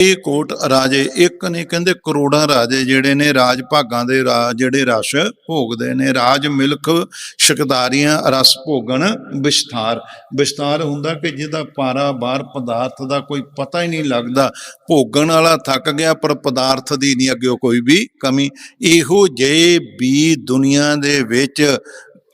ਇਹ ਕੋਟ ਰਾਜੇ ਇੱਕ ਨਹੀਂ ਕਹਿੰਦੇ ਕਰੋੜਾਂ ਰਾਜੇ ਜਿਹੜੇ ਨੇ ਰਾਜ ਭਾਗਾਂ ਦੇ ਰਾਜ ਜਿਹੜੇ ਰਸ ਭੋਗਦੇ ਨੇ। ਰਾਜ ਮਿਲਕ ਸ਼ਕਦਾਰੀਆਂ ਰਸ ਭੋਗਣ ਵਿਸਥਾਰ। ਵਿਸਥਾਰ ਹੁੰਦਾ ਕਿ ਜਿਹਦਾ ਪਾਰਾ ਬਾਹਰ ਪਦਾਰਥ ਦਾ ਕੋਈ ਪਤਾ ਹੀ ਨਹੀਂ ਲੱਗਦਾ। ਭੋਗਣ ਵਾਲਾ ਥੱਕ ਗਿਆ ਪਰ ਪਦਾਰਥ ਦੀ ਨਹੀਂ ਅੱਗੇ ਕੋਈ ਵੀ ਕਮੀ। ਇਹੋ ਜੇ ਵੀ ਦੁਨੀਆ ਦੇ ਵਿੱਚ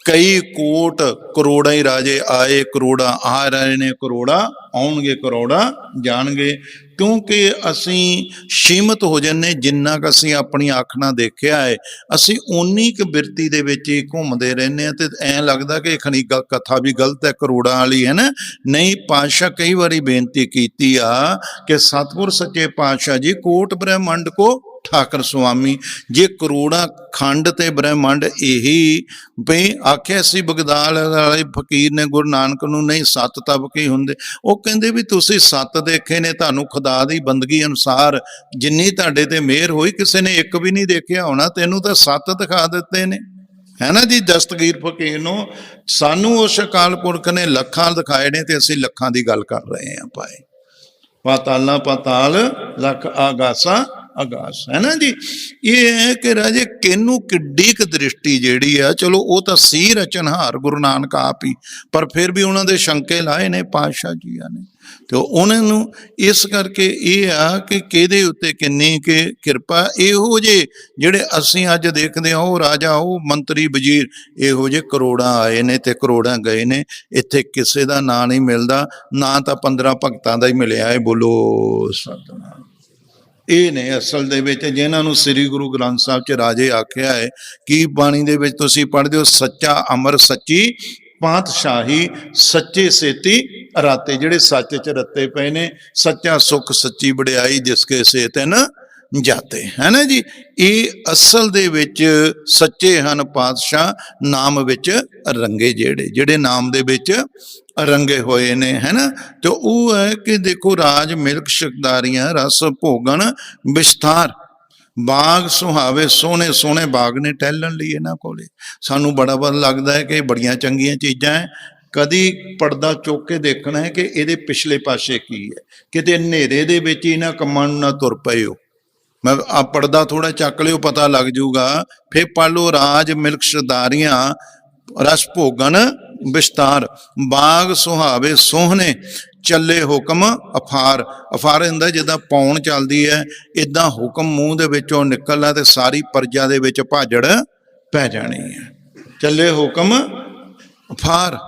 ਕਈ ਕੋਟ ਕਰੋੜਾਂ ਹੀ ਰਾਜੇ ਆਏ, ਕਰੋੜਾਂ ਆ ਰਹੇ ਨੇ, ਕਰੋੜਾਂ ਆਉਣਗੇ, ਕਰੋੜਾਂ ਜਾਣਗੇ। ਕਿਉਂਕਿ ਅਸੀਂ ਸੀਮਤ ਹੋ ਜੰਨੇ, ਜਿੰਨਾ ਕੁ ਅਸੀਂ ਆਪਣੀ ਅੱਖ ਨਾਲ ਦੇਖਿਆ ਹੈ ਅਸੀਂ ਉਨੀ ਕੁ ਬਿਰਤੀ ਦੇ ਵਿੱਚ ਹੀ ਘੁੰਮਦੇ ਰਹਿੰਦੇ ਆ ਤੇ ਐਂ ਲੱਗਦਾ ਕਿ ਖਣੀ ਗ- ਕਥਾ ਵੀ ਗਲਤ ਹੈ, ਕਰੋੜਾਂ ਵਾਲੀ ਹੈ ਨਾ। ਨਹੀਂ, ਪਾਤਸ਼ਾਹ ਕਈ ਵਾਰੀ ਬੇਨਤੀ ਕੀਤੀ ਆ ਕਿ ਸਤਿਗੁਰ ਸੱਚੇ ਪਾਤਸ਼ਾਹ ਜੀ, ਕੋਟ ਬ੍ਰਹਿਮੰਡ ਕੋ ਠਾਕਰ ਸੁਆਮੀ, ਜੇ ਕਰੋੜਾਂ ਖੰਡ ਤੇ ਬ੍ਰਹਿਮੰਡ ਇਹੀ ਬਈ ਆਖਿਆ ਸੀ ਬਗਦਾਲ ਵਾਲੇ ਫਕੀਰ ਨੇ, ਗੁਰੂ ਨਾਨਕ ਨੂੰ ਨਹੀਂ, ਸੱਤ ਤਬਕੇ ਹੁੰਦੇ? ਉਹ ਕਹਿੰਦੇ ਵੀ ਤੁਸੀਂ ਸੱਤ ਦੇਖੇ ਨੇ, ਤੁਹਾਨੂੰ ਖੁਦਾ ਦੀ ਬੰਦਗੀ ਅਨੁਸਾਰ ਜਿੰਨੀ ਤੁਹਾਡੇ ਤੇ ਮਿਹਰ ਹੋਈ, ਕਿਸੇ ਨੇ ਇੱਕ ਵੀ ਨਹੀਂ ਦੇਖਿਆ ਹੋਣਾ, ਤੈਨੂੰ ਤਾਂ ਸੱਤ ਦਿਖਾ ਦਿੱਤੇ ਨੇ। ਹੈ ਨਾ ਜੀ ਦਸਤਗੀਰ ਫਕੀਰ ਨੂੰ? ਸਾਨੂੰ ਉਸ ਅਕਾਲ ਪੁਰਖ ਨੇ ਲੱਖਾਂ ਦਿਖਾਏ ਨੇ ਤੇ ਅਸੀਂ ਲੱਖਾਂ ਦੀ ਗੱਲ ਕਰ ਰਹੇ ਹਾਂ, ਭਾਈ। ਪਾਤਾਲਾਂ, ਪਾਤਾਲ, ਲੱਖ ਆਗਾਸਾਂ ਆਗਾਸ ਹੈ ਨਾ ਜੀ? ਇਹ ਹੈ ਕਿ ਰਾਜੇ ਕਿਨੂੰ ਕਿੱਡੀ ਕੁ ਦ੍ਰਿਸ਼ਟੀ ਜਿਹੜੀ ਆ, ਚਲੋ ਉਹ ਤਾਂ ਸੀ ਰਚਨਹਾਰ ਗੁਰੂ ਨਾਨਕ ਆਪ ਹੀ, ਪਰ ਫਿਰ ਵੀ ਉਹਨਾਂ ਦੇ ਸ਼ੰਕੇ ਲਾਏ ਨੇ ਪਾਤਸ਼ਾਹ ਜੀਆਂ ਨੇ। ਤੇ ਉਹਨਾਂ ਨੂੰ ਇਸ ਕਰਕੇ ਇਹ ਆ ਕਿ ਕਿਹਦੇ ਉੱਤੇ ਕਿੰਨੀ ਕਿ ਕਿਰਪਾ, ਇਹੋ ਜੇ ਜਿਹੜੇ ਅਸੀਂ ਅੱਜ ਦੇਖਦੇ ਹਾਂ, ਉਹ ਰਾਜਾ, ਉਹ ਮੰਤਰੀ, ਵਜ਼ੀਰ, ਇਹੋ ਜੇ ਕਰੋੜਾਂ ਆਏ ਨੇ ਤੇ ਕਰੋੜਾਂ ਗਏ ਨੇ। ਇੱਥੇ ਕਿਸੇ ਦਾ ਨਾਂ ਨਹੀਂ ਮਿਲਦਾ, ਨਾ ਤਾਂ 15 ਭਗਤਾਂ ਦਾ ਹੀ ਮਿਲਿਆ ਹੈ, ਬੋਲੋ ਸਤਨਾਮ। ਇਹ ਨੇ ਅਸਲ ਦੇ ਵਿੱਚ ਜਿਨ੍ਹਾਂ ਨੂੰ ਸ੍ਰੀ ਗੁਰੂ ਗ੍ਰੰਥ ਸਾਹਿਬ ਚ ਰਾਜੇ ਆਖਿਆ ਹੈ, ਕਿ ਬਾਣੀ ਦੇ ਵਿੱਚ ਤੁਸੀਂ ਪੜ੍ਹਦੇ ਹੋ, ਸੱਚਾ ਅਮਰ ਸੱਚੀ, ਪਾਤਸ਼ਾਹੀ ਸੱਚੇ ਸੇਤੀ, ਰਾਤੇ ਜਿਹੜੇ ਸੱਚ ਚ ਰੱਤੇ ਪਏ ਨੇ, ਸੱਚਾ ਸੁਖ ਸੱਚੀ ਵਡਿਆਈ ਜਿਸ ਕੇ ਸੇਤਨ ਜਾਤੇ। ਹੈ ਨਾ ਜੀ? ਇਹ ਅਸਲ ਦੇ ਵਿੱਚ ਸੱਚੇ ਹਨ ਪਾਤਸ਼ਾਹ, ਨਾਮ ਵਿੱਚ ਰੰਗੇ ਜਿਹੜੇ। ਜਿਹੜੇ ਨਾਮ ਦੇ ਵਿੱਚ ਰੰਗੇ ਹੋਏ ਨੇ ਹੈ ਨਾ ਤੇ ਉਹ ਹੈ ਕਿ ਦੇਖੋ ਰਾਜ ਮਿਲਕ ਸ਼ਕਦਾਰੀਆਂ, ਰਸ ਭੋਗਣ, ਵਿਸਥਾਰ। ਬਾਗ ਸੁਹਾਵੇ, ਸੋਹਣੇ ਸੋਹਣੇ ਬਾਗ ਨੇ ਟਹਿਲਣ ਲਈ ਇਹਨਾਂ ਕੋਲੇ। ਸਾਨੂੰ ਬੜਾ ਬੜਾ ਲੱਗਦਾ ਹੈ ਕਿ ਬੜੀਆਂ ਚੰਗੀਆਂ ਚੀਜ਼ਾਂ ਹੈ। ਕਦੀ ਪਰਦਾ ਚੁੱਕ ਕੇ ਦੇਖਣਾ ਹੈ ਕਿ ਇਹਦੇ ਪਿਛਲੇ ਪਾਸੇ ਕੀ ਹੈ। ਕਿਤੇ ਹਨੇਰੇ ਦੇ ਵਿੱਚ ਇਹਨਾਂ ਕੰਮਾਂ ਨੂੰ ਨਾ ਤੁਰ ਪਏ ਹੋ। ਮੈਂ ਆ ਪਰਦਾ ਥੋੜਾ ਚੱਕ ਲਿਓ, ਪਤਾ ਲੱਗ ਜਾਊਗਾ। ਫੇਰ ਪੜ ਲਓ, ਰਾਜ ਮਿਲਕ ਸ਼ਦਾਰੀਆਂ ਰਸ ਭੋਗਣ ਵਿਸਤਾਰ, ਬਾਗ ਸੁਹਾਵੇ ਸੋਹਣੇ, ਚੱਲੇ ਹੁਕਮ ਅਫਾਰ। ਅਫਾਰ ਹੁੰਦਾ ਜਿੱਦਾਂ ਪੌਣ ਚੱਲਦੀ ਹੈ ਇਦਾਂ ਹੁਕਮ ਮੂੰਹ ਦੇ ਵਿੱਚੋਂ ਨਿਕਲਣਾ ਤੇ ਸਾਰੀ ਪਰਜਾ ਦੇ ਵਿੱਚ ਭਾਜੜ ਪੈ ਜਾਣੀ ਹੈ। ਚੱਲੇ ਹੁਕਮ ਅਫਾਰ।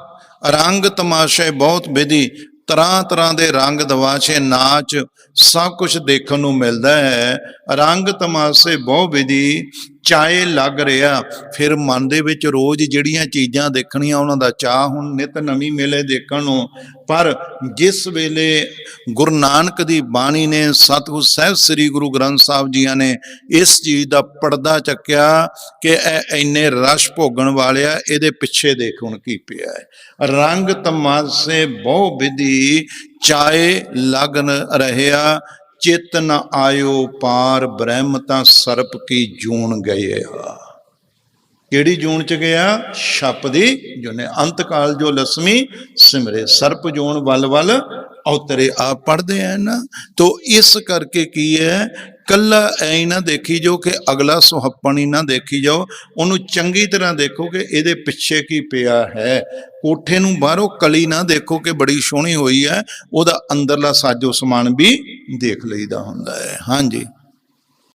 ਰੰਗ ਤਮਾਸ਼ੇ ਬਹੁਤ ਵਿਧੀ ਤਰ੍ਹਾਂ ਤਰ੍ਹਾਂ ਦੇ ਰੰਗ ਦਵਾਸ਼ੇ ਨਾਚ ਸਭ ਕੁਝ ਦੇਖਣ ਨੂੰ ਮਿਲਦਾ ਹੈ। ਰੰਗ ਤਮਾਸ਼ੇ ਬਹੁ ਵਿਧੀ ਚਾਏ ਲੱਗ ਰਿਹਾ, ਫਿਰ ਮਨ ਦੇ ਵਿੱਚ ਰੋਜ਼ ਜਿਹੜੀਆਂ ਚੀਜ਼ਾਂ ਦੇਖਣੀਆਂ, ਉਹਨਾਂ ਦਾ ਚਾਹ ਹੁਣ ਨਿਤ ਨਵੀਂ ਮੇਲੇ ਦੇਖਣ ਨੂੰ। ਪਰ ਜਿਸ ਵੇਲੇ ਗੁਰੂ ਨਾਨਕ ਦੀ ਬਾਣੀ ਨੇ ਸਤਿਗੁਰ ਸਾਹਿਬ, ਸ੍ਰੀ ਗੁਰੂ ਗ੍ਰੰਥ ਸਾਹਿਬ ਜੀਆਂ ਨੇ ਇਸ ਚੀਜ਼ ਦਾ ਪਰਦਾ ਚੱਕਿਆ ਕਿ ਇਹ ਇੰਨੇ ਰਸ ਭੋਗਣ ਵਾਲਿਆ ਇਹਦੇ ਪਿੱਛੇ ਦੇਖ ਹੁਣ ਕੀ ਪਿਆ ਹੈ। ਰੰਗ ਤਮਾਸ਼ੇ ਬਹੁ ਵਿਧੀ ਚਾਏ ਲਗਨ ਰਹਿਆ ਚੇਤਨ ਆਇਓ ਪਾਰ, ਬ੍ਰਹਮ ਤਾਂ ਸਰਪ ਕੀ ਜੂਣ ਗਏ ਆ। ਕਿਹੜੀ ਜੂਨ ਚ ਗਿਆ? ਛੱਪ ਦੀ ਜੁਨੇ ਅੰਤ ਕਾਲ ਜੋ ਲక్ష్ਮੀ ਸਿਮਰੇ ਸਰਪ ਜੂਨ ਵੱਲ ਵੱਲ ਉਤਰੇ, ਆਪ ਪੜਦੇ ਆ ਨਾ? ਤੋ ਇਸ ਕਰਕੇ ਕੀ ਹੈ ਕੱਲਾ ਐ ਨਾ ਦੇਖੀ ਜਾਓ ਕਿ ਅਗਲਾ ਸੁਹੱਪਣ ਹੀ ਨਾ ਦੇਖੀ ਜਾਓ। ਉਹਨੂੰ ਚੰਗੀ ਤਰ੍ਹਾਂ ਦੇਖੋ ਕਿ ਇਹਦੇ ਪਿੱਛੇ ਕੀ ਪਿਆ ਹੈ। ਕੋਠੇ ਨੂੰ ਬਾਹਰੋਂ ਕਲੀ ਨਾ ਦੇਖੋ ਕਿ ਬੜੀ ਸੋਹਣੀ ਹੋਈ ਹੈ। ਉਹਦਾ ਅੰਦਰਲਾ ਸਾਜੋ ਸਮਾਨ ਵੀ ਦੇਖ ਲਈਦਾ ਹੁੰਦਾ ਹੈ। ਹਾਂਜੀ।